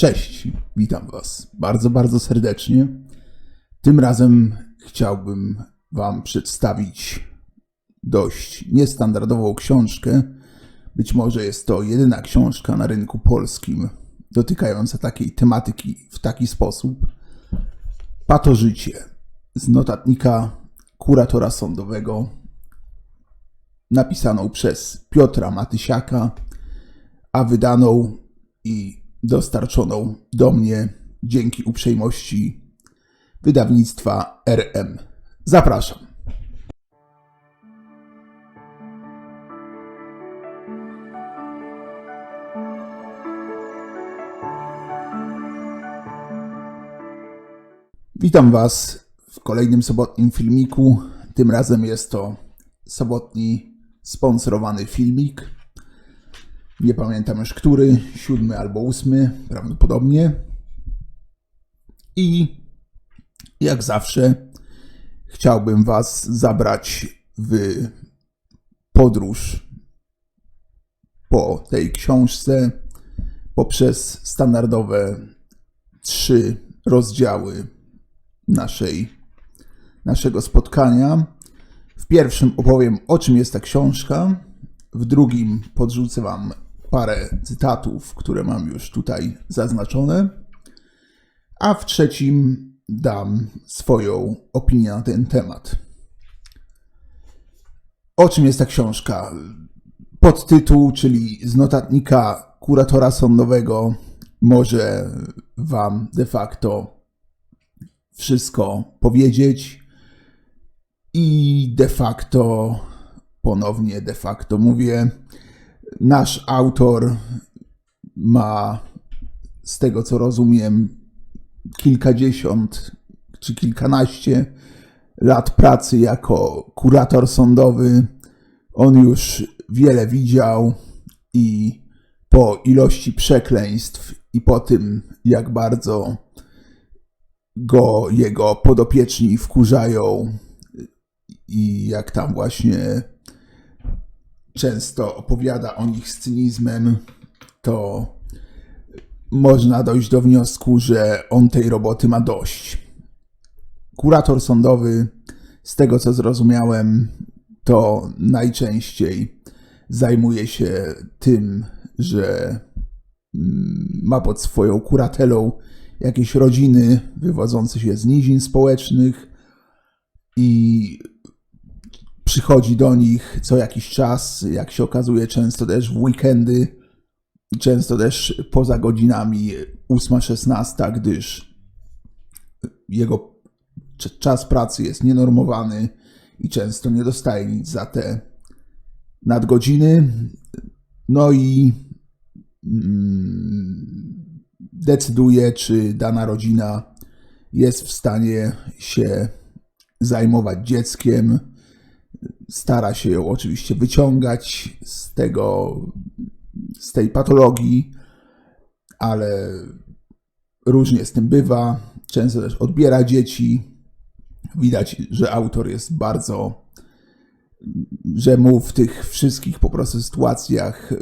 Cześć, witam Was bardzo, bardzo serdecznie. Tym razem chciałbym Wam przedstawić dość niestandardową książkę. Być może jest to jedyna książka na rynku polskim dotykająca takiej tematyki w taki sposób. Pato życie z notatnika kuratora sądowego, napisaną przez Piotra Matysiaka, a wydaną i dostarczoną do mnie dzięki uprzejmości wydawnictwa RM. Zapraszam. Witam Was w kolejnym sobotnim filmiku. Tym razem jest to sobotni sponsorowany filmik. Nie pamiętam już który, siódmy albo ósmy, prawdopodobnie. I jak zawsze chciałbym Was zabrać w podróż po tej książce poprzez standardowe trzy rozdziały naszej, naszego spotkania. W pierwszym opowiem o czym jest ta książka, w drugim podrzucę Wam parę cytatów, które mam już tutaj zaznaczone, a w trzecim dam swoją opinię na ten temat. O czym jest ta książka? Podtytuł, czyli z notatnika kuratora sądowego, może Wam de facto wszystko powiedzieć i de facto, ponownie de facto mówię, nasz autor ma, z tego co rozumiem, kilkadziesiąt czy kilkanaście lat pracy jako kurator sądowy. On już wiele widział i po ilości przekleństw i po tym, jak bardzo go jego podopieczni wkurzają i jak tam właśnie często opowiada o nich z cynizmem, to można dojść do wniosku, że on tej roboty ma dość. Kurator sądowy, z tego co zrozumiałem, to najczęściej zajmuje się tym, że mm, ma pod swoją kuratelą jakieś rodziny wywodzące się z nizin społecznych i przychodzi do nich co jakiś czas, jak się okazuje, często też w weekendy, często też poza godzinami 8-16, gdyż jego czas pracy jest nienormowany i często nie dostaje nic za te nadgodziny. No i mm, decyduje, czy dana rodzina jest w stanie się zajmować dzieckiem. Stara się ją oczywiście wyciągać z tego, z tej patologii, ale różnie z tym bywa. Często też odbiera dzieci. Widać, że autor jest bardzo, że mu w tych wszystkich po prostu sytuacjach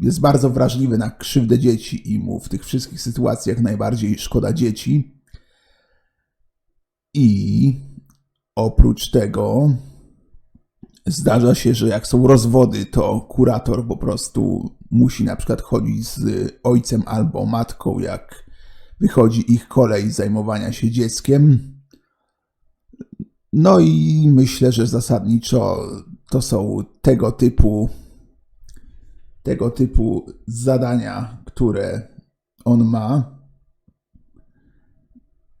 jest bardzo wrażliwy na krzywdę dzieci i mu w tych wszystkich sytuacjach najbardziej szkoda dzieci. I oprócz tego zdarza się, że jak są rozwody, to kurator po prostu musi na przykład chodzić z ojcem albo matką, jak wychodzi ich kolej zajmowania się dzieckiem. No i myślę, że zasadniczo to są tego typu tego typu zadania, które on ma.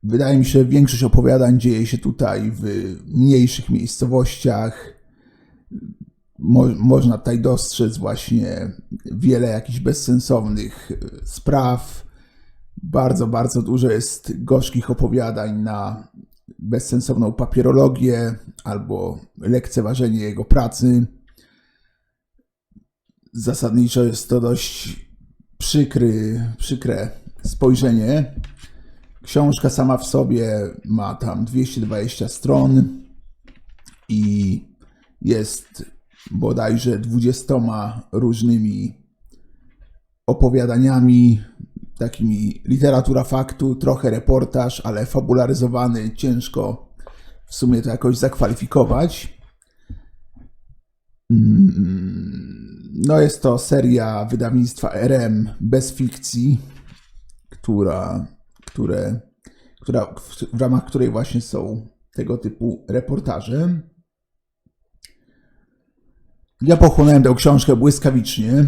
Wydaje mi się, że większość opowiadań dzieje się tutaj w mniejszych miejscowościach. Mo można tutaj dostrzec właśnie wiele jakichś bezsensownych spraw. Bardzo, bardzo dużo jest gorzkich opowiadań na bezsensowną papierologię albo lekceważenie jego pracy zasadniczo jest to dość przykry, przykre spojrzenie. Książka sama w sobie ma tam 220 stron i jest bodajże 20 różnymi opowiadaniami, takimi literatura faktu, trochę reportaż, ale fabularyzowany, ciężko w sumie to jakoś zakwalifikować. Mm, No jest to seria wydawnictwa RM bez fikcji, która, które, która, w ramach której właśnie są tego typu reportaże. Ja pochłonąłem tę książkę błyskawicznie,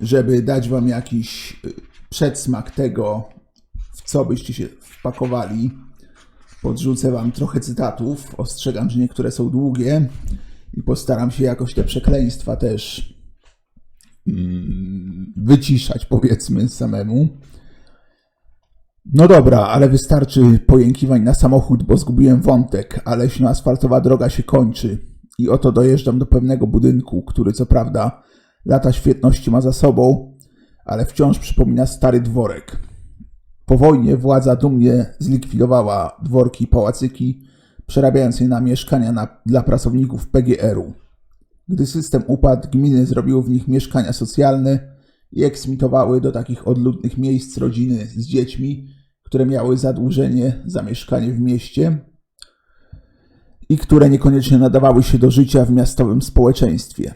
żeby dać wam jakiś y, przedsmak tego, w co byście się wpakowali. Podrzucę wam trochę cytatów. Ostrzegam, że niektóre są długie i postaram się jakoś te przekleństwa też mm, wyciszać, powiedzmy, samemu. No dobra, ale wystarczy pojękiwań na samochód, bo zgubiłem wątek, a leśno-asfaltowa droga się kończy. I oto dojeżdżam do pewnego budynku, który co prawda lata świetności ma za sobą, ale wciąż przypomina stary dworek. Po wojnie władza dumnie zlikwidowała dworki i pałacyki, przerabiając je na mieszkania na, dla pracowników PGR-u. Gdy system upadł, gminy zrobiły w nich mieszkania socjalne i eksmitowały do takich odludnych miejsc rodziny z dziećmi, które miały zadłużenie za mieszkanie w mieście i które niekoniecznie nadawały się do życia w miastowym społeczeństwie.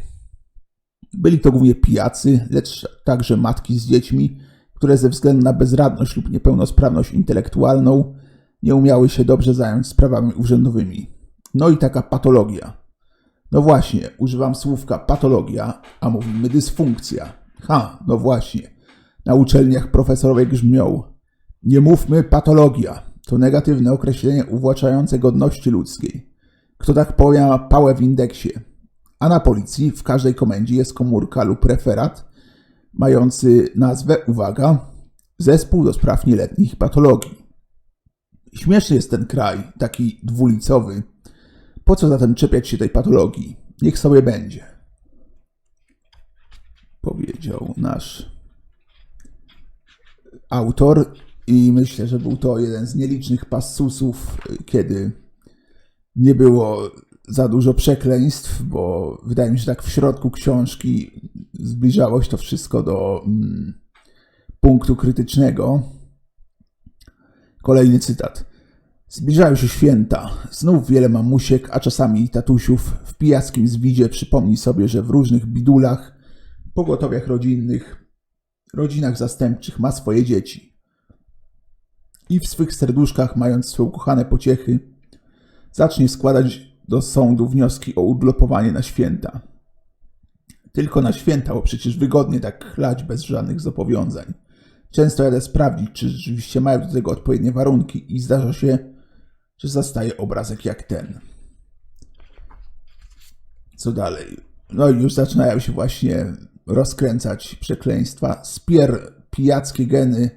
Byli to głównie pijacy, lecz także matki z dziećmi, które ze względu na bezradność lub niepełnosprawność intelektualną nie umiały się dobrze zająć sprawami urzędowymi. No i taka patologia. No właśnie, używam słówka patologia, a mówimy dysfunkcja. Ha, no właśnie. Na uczelniach profesorowie grzmią. Nie mówmy patologia. To negatywne określenie uwłaczające godności ludzkiej. Kto tak powie, ma pałę w indeksie. A na policji w każdej komendzie jest komórka lub referat mający nazwę, uwaga, Zespół do spraw nieletnich patologii. Śmieszny jest ten kraj, taki dwulicowy. Po co zatem czepiać się tej patologii? Niech sobie będzie. Powiedział nasz autor i myślę, że był to jeden z nielicznych passusów, kiedy nie było za dużo przekleństw, bo wydaje mi się, że tak w środku książki zbliżało się to wszystko do mm, punktu krytycznego. Kolejny cytat. Zbliżają się święta. Znów wiele mamusiek, a czasami tatusiów w pijackim zwidzie przypomni sobie, że w różnych bidulach, pogotowiach rodzinnych, rodzinach zastępczych ma swoje dzieci. I w swych serduszkach, mając swoje ukochane pociechy, zacznie składać do sądu wnioski o urlopowanie na święta. Tylko na święta, bo przecież wygodnie tak chlać bez żadnych zobowiązań. Często jadę sprawdzić, czy rzeczywiście mają do tego odpowiednie warunki i zdarza się, że zastaje obrazek jak ten. Co dalej? No i już zaczynają się właśnie rozkręcać przekleństwa. Spier pijackie geny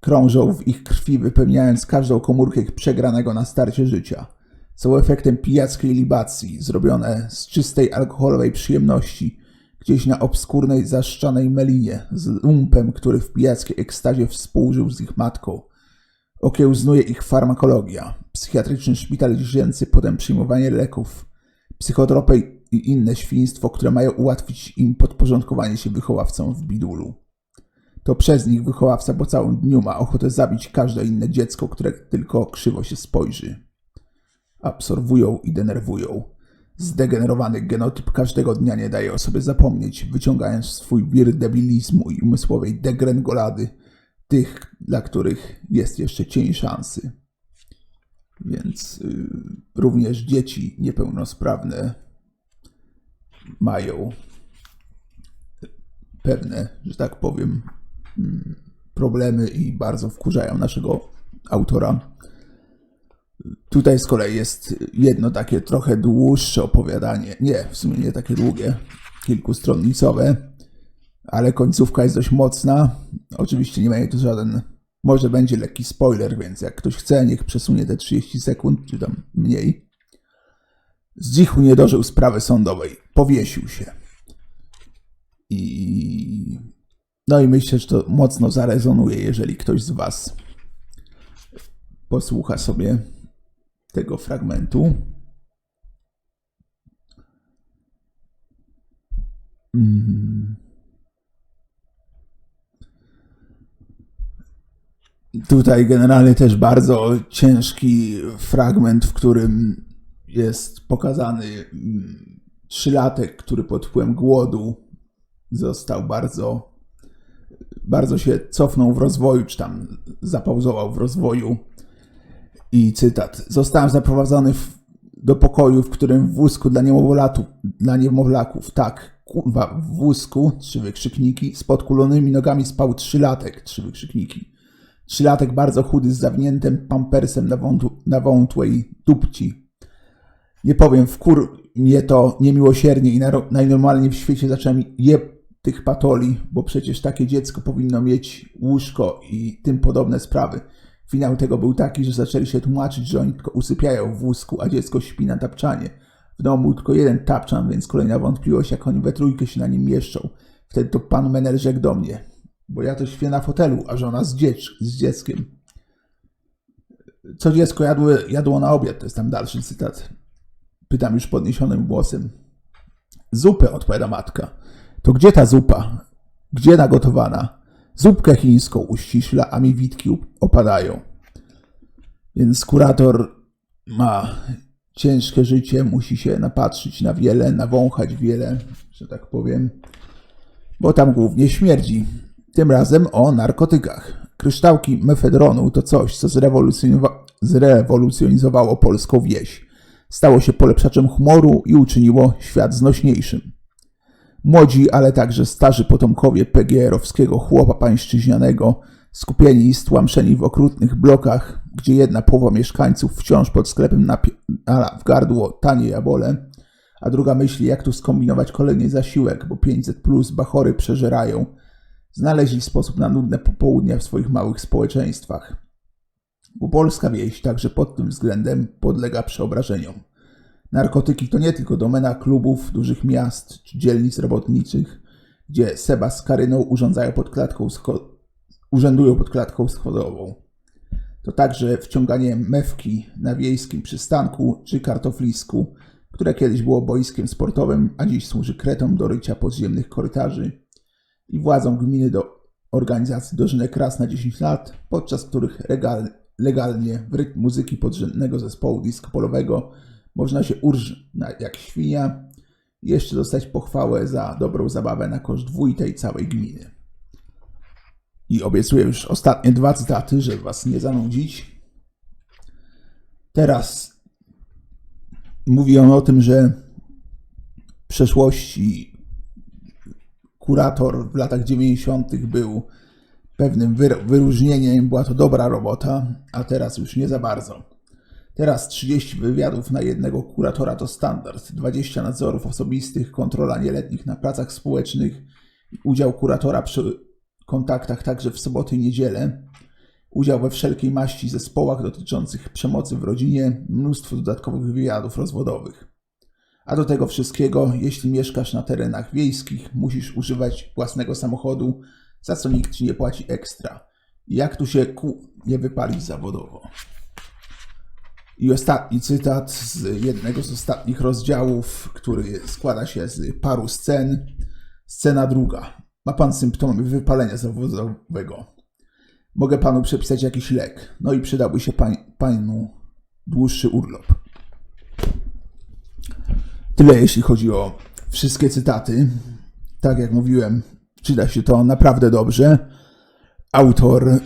krążą w ich krwi, wypełniając każdą komórkę ich przegranego na starcie życia. Są efektem pijackiej libacji, zrobione z czystej alkoholowej przyjemności, gdzieś na obskurnej, zaszczanej melinie, z lumpem, który w pijackiej ekstazie współżył z ich matką. Okiełznuje ich farmakologia, psychiatryczny szpital dziecięcy, potem przyjmowanie leków, psychotropy i inne świństwo, które mają ułatwić im podporządkowanie się wychowawcom w bidulu. To przez nich wychowawca po całym dniu ma ochotę zabić każde inne dziecko, które tylko krzywo się spojrzy. Absorwują i denerwują. Zdegenerowany genotyp każdego dnia nie daje o sobie zapomnieć, wyciągając swój wir debilizmu i umysłowej degrengolady tych, dla których jest jeszcze cień szansy. Więc y, również dzieci niepełnosprawne mają pewne, że tak powiem, mm, problemy i bardzo wkurzają naszego autora. Tutaj z kolei jest jedno takie trochę dłuższe opowiadanie. Nie, w sumie nie takie długie, kilkustronnicowe, ale końcówka jest dość mocna. Oczywiście nie będzie to żaden. Może będzie lekki spoiler, więc jak ktoś chce, niech przesunie te 30 sekund, czy tam mniej. Z dzichu nie dożył sprawy sądowej. Powiesił się. I. No i myślę, że to mocno zarezonuje, jeżeli ktoś z Was posłucha sobie tego fragmentu. Mm. Tutaj generalnie też bardzo ciężki fragment, w którym jest pokazany mm, trzylatek, który pod wpływem głodu został bardzo, bardzo się cofnął w rozwoju, czy tam zapauzował w rozwoju. I cytat. Zostałem zaprowadzony w, do pokoju, w którym w wózku dla, niemowlatu, dla niemowlaków, tak, kurwa, w wózku, trzy wykrzykniki, z podkulonymi nogami spał trzylatek, trzy wykrzykniki. Trzylatek bardzo chudy z zawiniętym pampersem na, na wątłej dupci. Nie powiem, wkur mnie to niemiłosiernie i najnormalniej w świecie zacząłem je tych patoli, bo przecież takie dziecko powinno mieć łóżko i tym podobne sprawy. Finał tego był taki, że zaczęli się tłumaczyć, że oni tylko usypiają w wózku, a dziecko śpi na tapczanie. W domu tylko jeden tapczan, więc kolejna wątpliwość, jak oni we trójkę się na nim mieszczą. Wtedy to pan Menel rzekł do mnie, bo ja to śpię na fotelu, a żona z, dziecz, z dzieckiem. Co dziecko jadło, jadło na obiad? To jest tam dalszy cytat. Pytam już podniesionym głosem. Zupę, odpowiada matka. To gdzie ta zupa? Gdzie nagotowana? Zupkę chińską uściśla, a mi witki opadają. Więc kurator ma ciężkie życie, musi się napatrzyć na wiele, nawąchać wiele, że tak powiem, bo tam głównie śmierdzi. Tym razem o narkotykach. Kryształki mefedronu to coś, co zrewolucjonizowało polską wieś. Stało się polepszaczem humoru i uczyniło świat znośniejszym. Młodzi, ale także starzy potomkowie PGR-owskiego chłopa pańszczyźnianego, skupieni i stłamszeni w okrutnych blokach, gdzie jedna połowa mieszkańców wciąż pod sklepem napala w gardło tanie jabole, a druga myśli, jak tu skombinować kolejny zasiłek, bo 500 plus bachory przeżerają, znaleźli sposób na nudne popołudnia w swoich małych społeczeństwach. Bo polska wieś także pod tym względem podlega przeobrażeniom. Narkotyki to nie tylko domena klubów dużych miast czy dzielnic robotniczych, gdzie Seba z Karyną urządzają pod klatką urzędują pod klatką schodową. To także wciąganie mewki na wiejskim przystanku czy kartoflisku, które kiedyś było boiskiem sportowym, a dziś służy kretom do rycia podziemnych korytarzy i władzom gminy do organizacji dożynek raz na 10 lat, podczas których legalnie w rytm muzyki podrzędnego zespołu disco polowego można się urż jak świnia i jeszcze dostać pochwałę za dobrą zabawę na koszt dwójtej całej gminy. I obiecuję już ostatnie dwa cytaty, żeby was nie zanudzić. Teraz mówi on o tym, że w przeszłości kurator w latach 90. był pewnym wyróżnieniem, była to dobra robota, a teraz już nie za bardzo. Teraz 30 wywiadów na jednego kuratora to standard, 20 nadzorów osobistych, kontrola nieletnich na pracach społecznych, udział kuratora przy kontaktach także w soboty i niedzielę, udział we wszelkiej maści zespołach dotyczących przemocy w rodzinie, mnóstwo dodatkowych wywiadów rozwodowych. A do tego wszystkiego, jeśli mieszkasz na terenach wiejskich, musisz używać własnego samochodu, za co nikt ci nie płaci ekstra. Jak tu się ku nie wypalić zawodowo? I ostatni cytat z jednego z ostatnich rozdziałów, który składa się z paru scen. Scena druga. Ma pan symptomy wypalenia zawodowego. Mogę panu przepisać jakiś lek. No i przydałby się pań, panu dłuższy urlop. Tyle jeśli chodzi o wszystkie cytaty. Tak jak mówiłem, czyta się to naprawdę dobrze. Autor,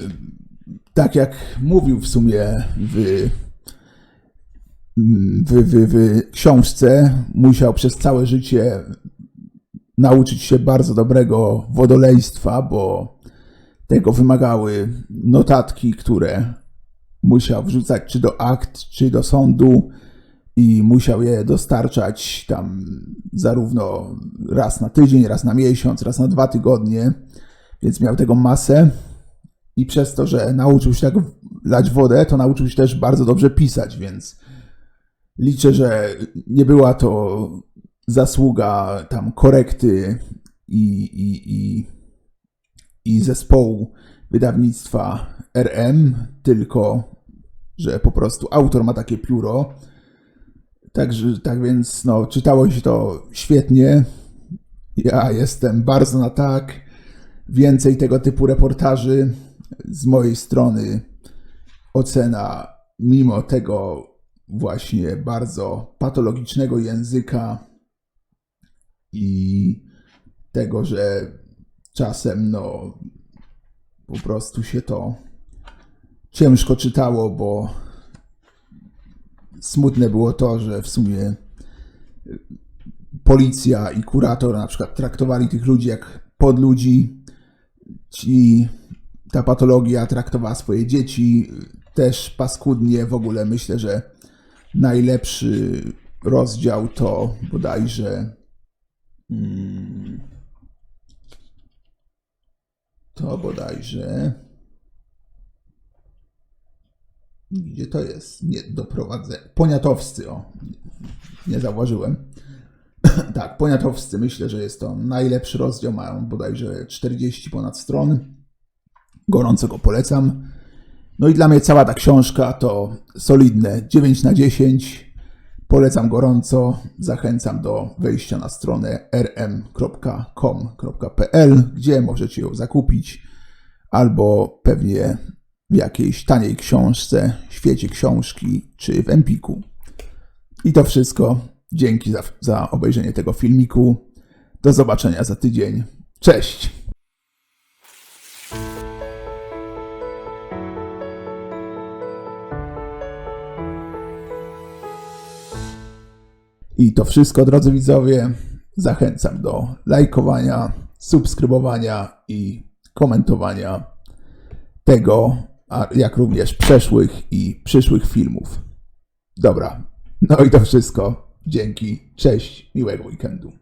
tak jak mówił w sumie w w, w, w książce musiał przez całe życie nauczyć się bardzo dobrego wodolejstwa, bo tego wymagały notatki, które musiał wrzucać czy do akt, czy do sądu i musiał je dostarczać tam zarówno raz na tydzień, raz na miesiąc, raz na dwa tygodnie, więc miał tego masę. I przez to, że nauczył się tak lać wodę, to nauczył się też bardzo dobrze pisać, więc liczę, że nie była to zasługa tam korekty i, i, i, i zespołu wydawnictwa RM, tylko że po prostu autor ma takie pióro. Także, tak więc no, czytało się to świetnie. Ja jestem bardzo na tak. Więcej tego typu reportaży. z mojej strony ocena, mimo tego właśnie bardzo patologicznego języka i tego, że czasem no po prostu się to ciężko czytało, bo smutne było to, że w sumie policja i kurator na przykład traktowali tych ludzi jak podludzi. Ci, ta patologia traktowała swoje dzieci też paskudnie. W ogóle myślę, że najlepszy rozdział to bodajże mm, to bodajże gdzie to jest? Nie doprowadzę. Poniatowscy, o. Nie zauważyłem. tak, Poniatowscy. Myślę, że jest to najlepszy rozdział. Mają bodajże 40 ponad stron. Gorąco go polecam. No i dla mnie cała ta książka to solidne 9 na 10. Polecam gorąco. Zachęcam do wejścia na stronę rm.com.pl, gdzie możecie ją zakupić, albo pewnie w jakiejś taniej książce, świecie książki czy w Empiku. I to wszystko. Dzięki za, za obejrzenie tego filmiku. Do zobaczenia za tydzień. Cześć! I to wszystko, drodzy widzowie. Zachęcam do lajkowania, subskrybowania i komentowania tego, jak również przeszłych i przyszłych filmów. Dobra, no i to wszystko. Dzięki, cześć, miłego weekendu.